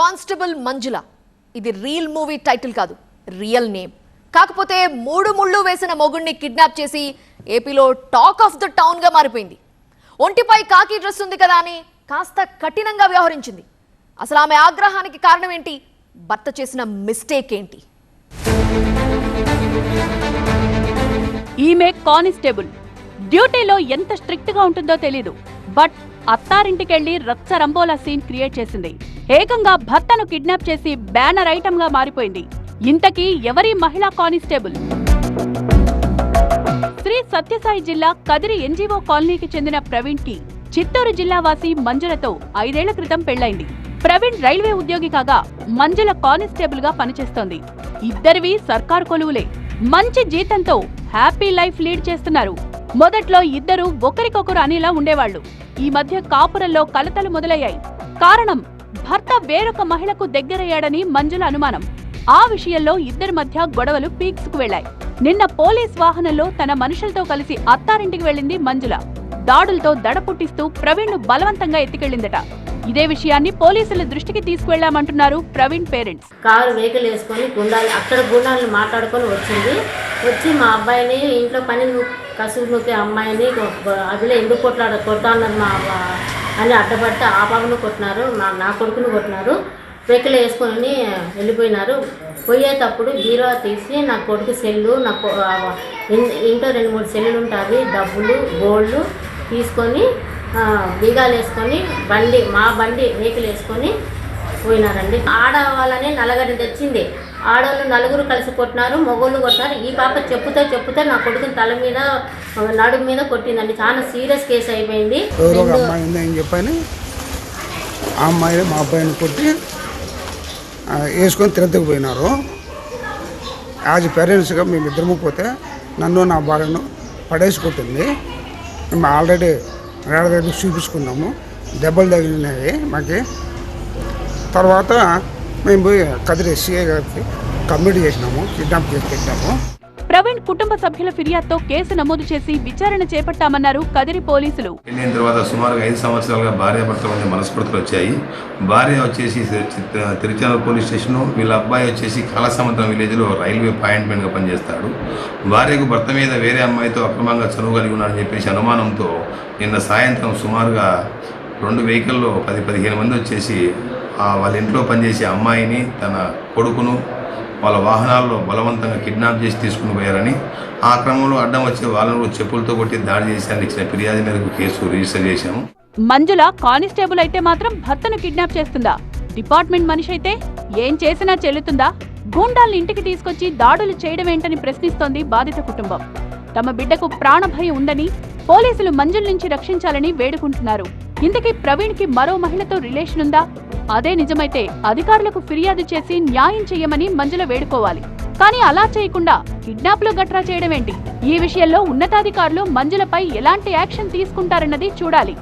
Constable Manjula. ఇది real movie title కాదు real name. కాకపోతే మూడు ముళ్ళు వేసిన మొగుడిని కిడ్నాప్ చేసి ఏపీలో టాక్ ఆఫ్ ద టౌన్గా మారిపోయింది. ఒంటిపై కాకి డ్రెస్ ఉంది కదా అని కాస్త కఠినంగా వ్యవహరించింది. అసలు ఆమె ఆగ్రహానికి కారణం ఏంటి? భర్త చేసిన మిస్టేక్ ఏంటి? ఈమె కానిస్టేబుల్. డ్యూటీలో ఎంత స్ట్రిక్ట్గా ఉంటుందో తెలీదు. బట్ అత్తారింటికెళ్ళి రచ్చ రంబోలా సీన్ క్రియేట్ చేసింది. ఏకంగా భర్తను కిడ్నాప్ చేసి బ్యానర్ ఐటమ్గా మారిపోయింది. ఇంతకీ ఎవరి మహిళా కానిస్టేబుల్? శ్రీ సత్యసాయి జిల్లా కదిరి ఎన్జీఓ కాలనీకి చెందిన ప్రవీణ్కి చిత్తూరు జిల్లా వాసి మంజులతో ఐదేళ్ళ క్రితం పెళ్ళైంది ప్రవీణ్ రైల్వే ఉద్యోగి కాగా మంజుల కానిస్టేబుల్గా పనిచేస్తోంది. ఇద్దరివి సర్కారు కొలువులే. మంచి జీతంతో హ్యాపీ లైఫ్ లీడ్ చేస్తున్నారు. మొదట్లో ఇద్దరు ఒకరికొకరు అనేలా ఉండేవాళ్ళు ఈ మధ్య కాపురంలో కలతలు మొదలయ్యాయి. కారణం భర్త వేరొక మహిళకు దగ్గరయ్యాడని మంజుల అనుమానం. ఆ విషయంలో ఇద్దరి మధ్య గొడవలు పీక్స్కు వెళ్ళాయి నిన్న పోలీస్ వాహనంలో తన మనుషులతో కలిసి అత్తారింటికి వెళ్ళింది మంజుల. దాడులతో దడ పుట్టిస్తూ ప్రవీణ్ను బలవంతంగా ఎత్తుకెళ్ళిందట ఇదే విషయాన్ని పోలీసుల దృష్టికి తీసుకువెళ్ళామంటున్నారు ప్రవీణ్ పేరెంట్స్. కారు వెహికల్ వేసుకొని గుండాలు అక్కడ గుండాలను మాట్లాడుకొని వచ్చింది. వచ్చి మా అబ్బాయిని ఇంట్లో పని కసురు నొక్కే అమ్మాయిని అదిలో ఎందుకు కొట్లాడ కొడతా మా అని అడ్డపడితే ఆ బాబును కొట్టినారు మా నా కొడుకును కొట్టినారు. వెహికల్ వేసుకొని వెళ్ళిపోయినారు. పోయేటప్పుడు బీరువా తీసి నా కొడుకు సెల్లు నా కొ- ఇంట్లో రెండు మూడు సెల్లు ఉంటుంది డబ్బులు గోల్డ్ తీసుకొని బీగాలు వేసుకొని బండి మా బండి వెహికల్ వేసుకొని పోయినారండి. ఆడవాళ్ళని నలగరి తెచ్చింది. ఆడవాళ్ళు నలుగురు కలిసి కొట్టినారు మొగోళ్ళు కొట్టినారు. ఈ పాప చెప్పుతో చెప్పుతో నా కొడుకుని తల మీద నడుము మీద కొట్టిందండి. చాలా సీరియస్ కేసు అయిపోయింది. అమ్మాయి చెప్పని ఆ అమ్మాయిని మా అబ్బాయిని కొట్టి వేసుకొని తిరుపతికి పోయినారు. యాజ్ పేరెంట్స్గా మేము ఇద్దరము పోతే నన్ను నా భార్యను పడేసి కొట్టింది. మేము ఆల్రెడీ వేరే దగ్గర చూపించుకున్నాము. దెబ్బలు తగిలినాయి మాకి. తర్వాత మేము పోయి కదిరి ఎస్సీఐ గారికి కంప్లీట్ చేసినాము కిడ్నాప్ చేసి పెట్టాము. ప్రవీణ్ కుటుంబ సభ్యుల ఫిర్యాదుతో కేసు నమోదు చేసి విచారణ చేపట్టామన్నారు కదిరి పోలీసులు. పెళ్ళైన తర్వాత సుమారుగా ఐదు సంవత్సరాలుగా భార్య భర్తల మధ్య మనస్పర్ధలు వచ్చాయి. భార్య వచ్చేసి తిరుచానూరు పోలీస్ స్టేషను వీళ్ళ అబ్బాయి వచ్చేసి కళాసముద్రం విలేజ్లో రైల్వే పాయింట్మెంట్గా పనిచేస్తాడు. భార్యకు భర్త మీద వేరే అమ్మాయితో అక్రమంగా చనువు కలిగి ఉన్నాడని చెప్పేసి అనుమానంతో నిన్న సాయంత్రం సుమారుగా రెండు వెహికల్లో పది పదిహేను మంది వచ్చేసి వాళ్ళ ఇంట్లో పనిచేసే అమ్మాయిని తన కొడుకును వాళ్ళ వాహనాల్లో బలవంతంగా కిడ్నాప్ చేసి తీసుకుని పోయారని ఆ క్రమంలో అడ్డం వచ్చిన వాళ్ళను చెప్పులతో కొట్టి దాడి చేశారని ఇచ్చిన ఫిర్యాదు మేరకు కేసు రిజిస్టర్ చేశాము. మంజుల కానిస్టేబుల్ అయితే మాత్రం భర్తను కిడ్నాప్ చేస్తుందా? డిపార్ట్మెంట్ మనిషి అయితే ఏం చేసినా చెల్లుతుందా? గూండాల్ని ఇంటికి తీసుకొచ్చి దాడులు చేయడం ఏంటని ప్రశ్నిస్తోంది బాధిత కుటుంబం. తమ బిడ్డకు ప్రాణభయం ఉందని పోలీసులు మంజుల నుంచి రక్షించాలని వేడుకుంటున్నారు. ఇంతకీ ప్రవీణ్కి మరో మహిళతో రిలేషన్ ఉందా? అదే నిజమైతే అధికారులకు ఫిర్యాదు చేసి న్యాయం చేయమని మంజుల వేడుకోవాలి. కానీ అలా చేయకుండా కిడ్నాప్లు గట్రా చేయడం ఏంటి ఈ విషయంలో ఉన్నతాధికారులు మంజులపై ఎలాంటి యాక్షన్ తీసుకుంటారన్నది చూడాలి.